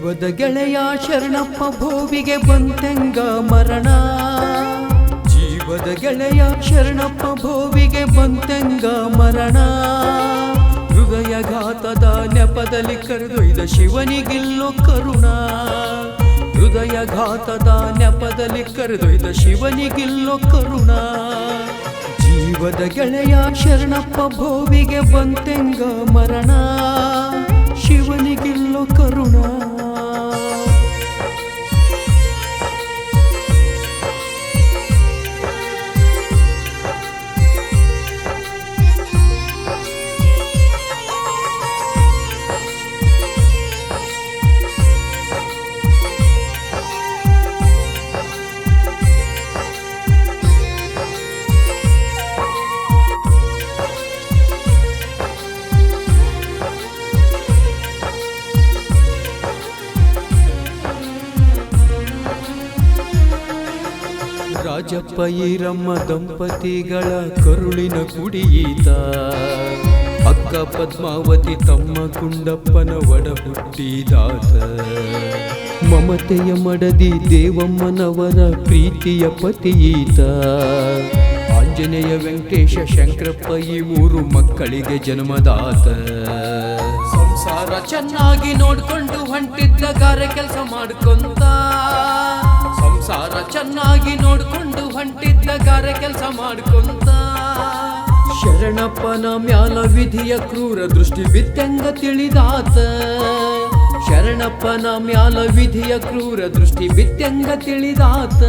ಗೆಳೆಯ ಶರಣಪ್ಪ ಭೋವಿಗೆ ಬಂತೆಂಗ ಮರಣ. ಜೀವದ ಗೆಳೆಯ ಶರಣಪ್ಪ ಭೋವಿಗೆ ಬಂತೆಂಗ ಮರಣ. ಹೃದಯಘಾತದ ನೆಪದಲ್ಲಿ ಕರೆದೊಯ್ದ ಶಿವನಿಗಿಲ್ಲೋ ಕರುಣ. ಹೃದಯಘಾತದ ನೆಪದಲ್ಲಿ ಕರೆದೊಯ್ದ ಶಿವನಿಗಿಲ್ಲೋ ಕರುಣ. ಜೀವದ ಗೆಳೆಯ ಶರಣಪ್ಪ ಭೋವಿಗೆ ಬಂತೆಂಗ ಮರಣ. ಶಿವನಿಗಿಲ್ಲೋ ರಾಜಪ್ಪ ಈರಮ್ಮ ದಂಪತಿಗಳ ಕರುಳಿನ ಕುಡಿಯಿತ. ಅಕ್ಕ ಪದ್ಮಾವತಿ ತಮ್ಮ ಕುಂಡಪ್ಪನ ಒಡ ಹುಟ್ಟಿದಾತ ಮಮತೆಯ ಮಡದಿ ದೇವಮ್ಮನವರ ಪ್ರೀತಿಯ ಪತಿಯೀತ. ಆಂಜನೇಯ ವೆಂಕಟೇಶ ಶಂಕರಪ್ಪ ಈ ಮೂರು ಮಕ್ಕಳಿಗೆ ಜನ್ಮದಾತ. ಸಂಸಾರ ಚೆನ್ನಾಗಿ ನೋಡ್ಕೊಂಡು ಹೊಂಟಿದ್ದ ಗಾರೆ ಕೆಲಸ ಮಾಡ್ಕೊಂತ. ಸಂಸಾರ ಚೆನ್ನಾಗಿ ನೋಡ್ಕೊಂಡು ಹೊಂಟಿದ್ದ ಗಾರೆ ಕೆಲಸ ಮಾಡ್ಕೊಂತ. ಶರಣಪ್ಪನ ಮ್ಯಾಲ ವಿಧಿಯ ಕ್ರೂರ ದೃಷ್ಟಿ ಬಿತ್ತೆಂಗ ತಿಳಿದಾತ. ಶರಣಪ್ಪನ ಮ್ಯಾಲ ವಿಧಿಯ ಕ್ರೂರ ದೃಷ್ಟಿ ಬಿತ್ತೆಂಗ ತಿಳಿದಾತ.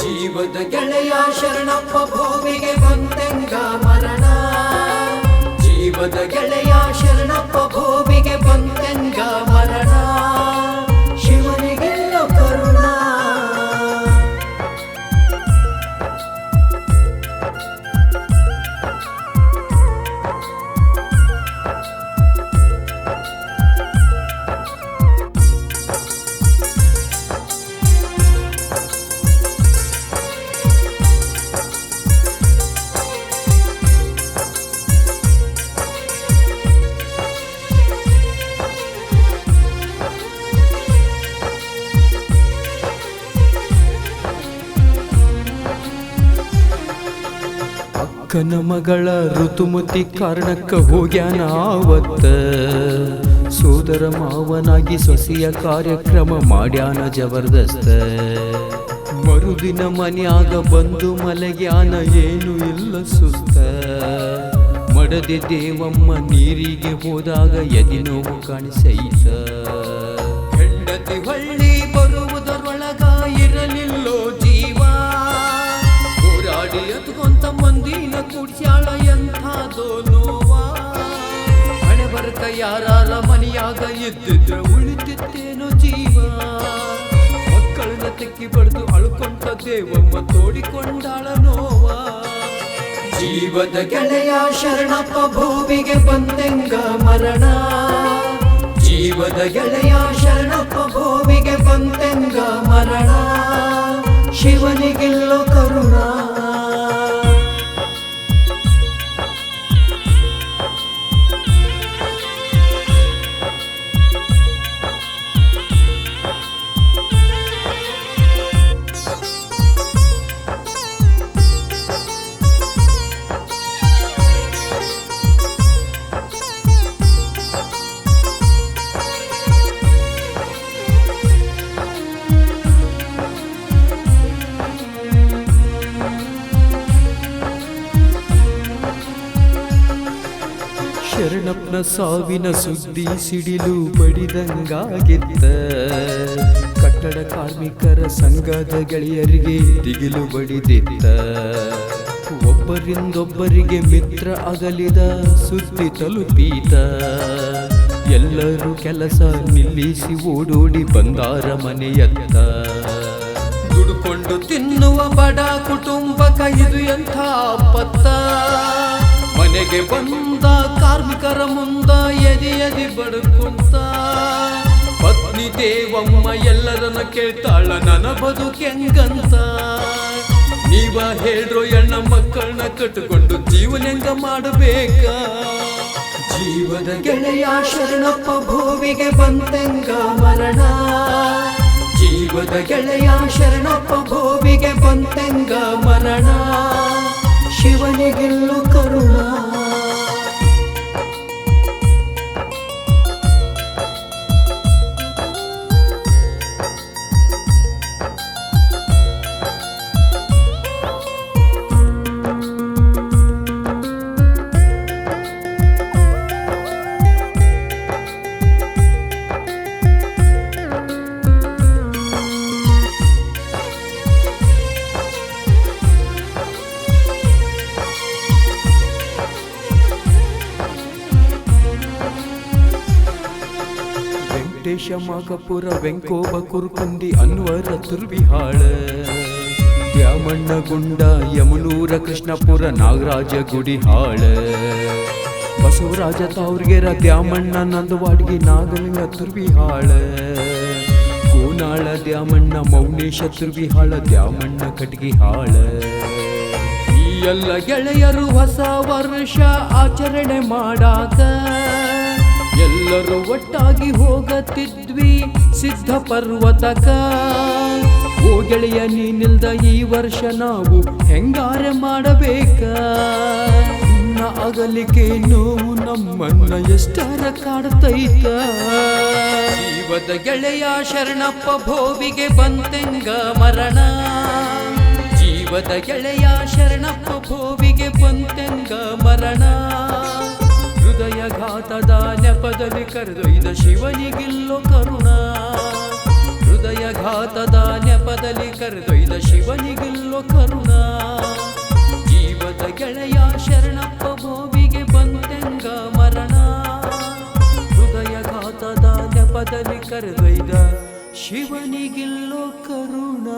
ಜೀವದ ಗೆಳೆಯ ಶರಣಪ್ಪ ಭೂಮಿಗೆ ಬಂದೆಂಗ ಮರಣ ಅಕ್ಕನ ಮಗಳ ಋತುಮತಿ ಕಾರಣಕ್ಕ ಹೋಗ್ಯಾನ ಆವತ್ತ. ಸೋದರ ಮಾವನಾಗಿ ಸೊಸೆಯ ಕಾರ್ಯಕ್ರಮ ಮಾಡ್ಯಾನ ಜಬರ್ದಸ್ತ. ಮರುದಿನ ಮನ್ಯಾಗ ಬಂದು ಮಲಗ್ಯಾನ ಏನು ಇಲ್ಲ ಸುಸ್ತ. ಮಡದೆ ದೇವಮ್ಮ ನೀರಿಗೆ ಹೋದಾಗ ಎದಿ ನೋವು ಕಾಣಿಸೈತ. ಹೆಂಡತಿ ಯಾರಾರ ಮನೆಯಾಗ ಎದ್ದಿದ್ರೆ ಉಳಿತಿತ್ತೇನೋ ಜೀವ. ಮಕ್ಕಳನ್ನ ತೆಕ್ಕಿ ಬಡಿದು ಅಳ್ಕೊಂತ ದೇವಮ್ಮ ತೋಡಿಕೊಂಡಾಳ ನೋವ. ಜೀವದ ಗೆಳೆಯ ಶರಣಪ್ಪ ಭೂಮಿಗೆ ಬಂದೆಂಗ ಮರಣ. ಜೀವದ ಗೆಳೆಯ ಶರಣಪ್ಪ ಭೂಮಿಗೆ ಬಂದೆಂಗ ಮರಣ. ಶಿವನಿಗಿಲ್ಲೋ ಶರಣಪ್ಪನ ಸಾವಿನ ಸುದ್ದಿ ಸಿಡಿಲು ಬಡಿದಂಗಾಗಿತ್ತ. ಕಟ್ಟಡ ಕಾರ್ಮಿಕರ ಸಂಘದ ಗೆಳೆಯರಿಗೆ ದಿಗಿಲು ಬಡಿದಿತ್ತ. ಒಬ್ಬರಿಂದೊಬ್ಬರಿಗೆ ಮಿತ್ರ ಅಗಲಿದ ಸುದ್ದಿ ತಲುಪೀತ. ಎಲ್ಲರೂ ಕೆಲಸ ನಿಲ್ಲಿಸಿ ಓಡೋಡಿ ಬಂದಾರ ಮನೆಯತ್ತ. ದುಡುಕೊಂಡು ತಿನ್ನುವ ಬಡ ಕುಟುಂಬ ಕೈದು ಎಂಥ ಪತ್ತ ಮನೆಗೆ ಬಂದ ಕಾರ್ಮಿಕರ ಮುಂದ ಎದಿ ಎದಿ ಬಡ್ಕೊಂತ ಪತ್ನಿ ದೇವಮ್ಮ ಎಲ್ಲರನ್ನ ಕೇಳ್ತಾಳ, ನನ್ನ ಬದುಕೆಂಗಂತ ನೀವ ಹೇಳ್ರೋ ಎಣ್ಣ ಮಕ್ಕಳನ್ನ ಕಟ್ಟಿಕೊಂಡು ಜೀವನೆಂಗ ಮಾಡಬೇಕ. ಜೀವದ ಗೆಳೆಯ ಶರಣಪ್ಪ ಭೂವಿಗೆ ಬಂತೆಂಗ ಮರಣ. ಜೀವದ ಗೆಳೆಯ ಶರಣಪ್ಪ ಭೂವಿಗೆ ಬಂತೆಂಗ ಮರಣ. ಶಿವನಿಗೆಲ್ಲು ಕರುಣ. ವೆಂಕಟೇಶ ಮಾಗಪುರ, ವೆಂಕೋಬ, ಕುರುಕುಂದಿ, ಅನ್ವರ, ತುರ್ವಿಹಾಳ ದ್ಯಾಮಣ್ಣ ಗುಂಡ ಯಮನೂರ, ಕೃಷ್ಣಪುರ, ನಾಗರಾಜ, ಗುಡಿಹಾಳ, ಬಸವರಾಜ ತಾವ್ರಿಗೆರ, ದ್ಯಾಮಣ್ಣ, ನಂದವಾಡ್ಗಿ, ನಾಗಲಿಂಗ, ತುರ್ವಿಹಾಳ, ಕೋನಾಳ, ದ್ಯಾಮಣ್ಣ, ಮೌನೇಶ, ತುರ್ವಿಹಾಳ, ದ್ಯಾಮಣ್ಣ, ಕಟ್ಗಿಹಾಳ. ಈ ಎಲ್ಲ ಗೆಳೆಯರು ಹೊಸ ವರ್ಷ ಆಚರಣೆ ಮಾಡಾಕ ಎಲ್ಲರೂ ಒಟ್ಟಾಗಿ ಹೋಗತಿದ್ವಿ ಸಿದ್ಧ ಪರ್ವತಕ. ಓ ಗೆಳೆಯ ನೀನಿಲ್ದ ಈ ವರ್ಷ ನಾವು ಹೆಂಗಾರೆ ಮಾಡಬೇಕ? ನಿನ್ನ ಅಗಲಿಕೆ ನೋವು ನಮ್ಮನ್ನ ಎಷ್ಟರ ಕಾಡ್ತೈತ? ಜೀವದ ಗೆಳೆಯ ಶರಣಪ್ಪ ಭೋವಿಗೆ ಬಂತೆಂಗ ಮರಣ. ಜೀವದ ಗೆಳೆಯ ಶರಣಪ್ಪ ಭೋವಿಗೆ ಬಂತೆಂಗ ಮರಣ. ಹೃದಯಘಾತದ ನೆಪದಲ್ಲಿ ಕರೆದೊಯ್ದ ಶಿವನಿಗಿಲ್ಲೋ ಕರುಣ. ಹೃದಯಘಾತದ ನೆಪದಲ್ಲಿ ಕರೆದೊಯ್ದ ಶಿವನಿಗಿಲ್ಲೋ ಕರುಣ. ಜೀವದ ಗೆಳೆಯ ಶರಣಪ್ಪ ಭೋವಿಗೆ ಬಂತೆಂಗ ಮರಣ. ಹೃದಯ ಘಾತದ ನೆಪದಲ್ಲಿ ಕರೆದೊಯ್ದ ಶಿವನಿಗಿಲ್ಲೋ ಕರುಣ.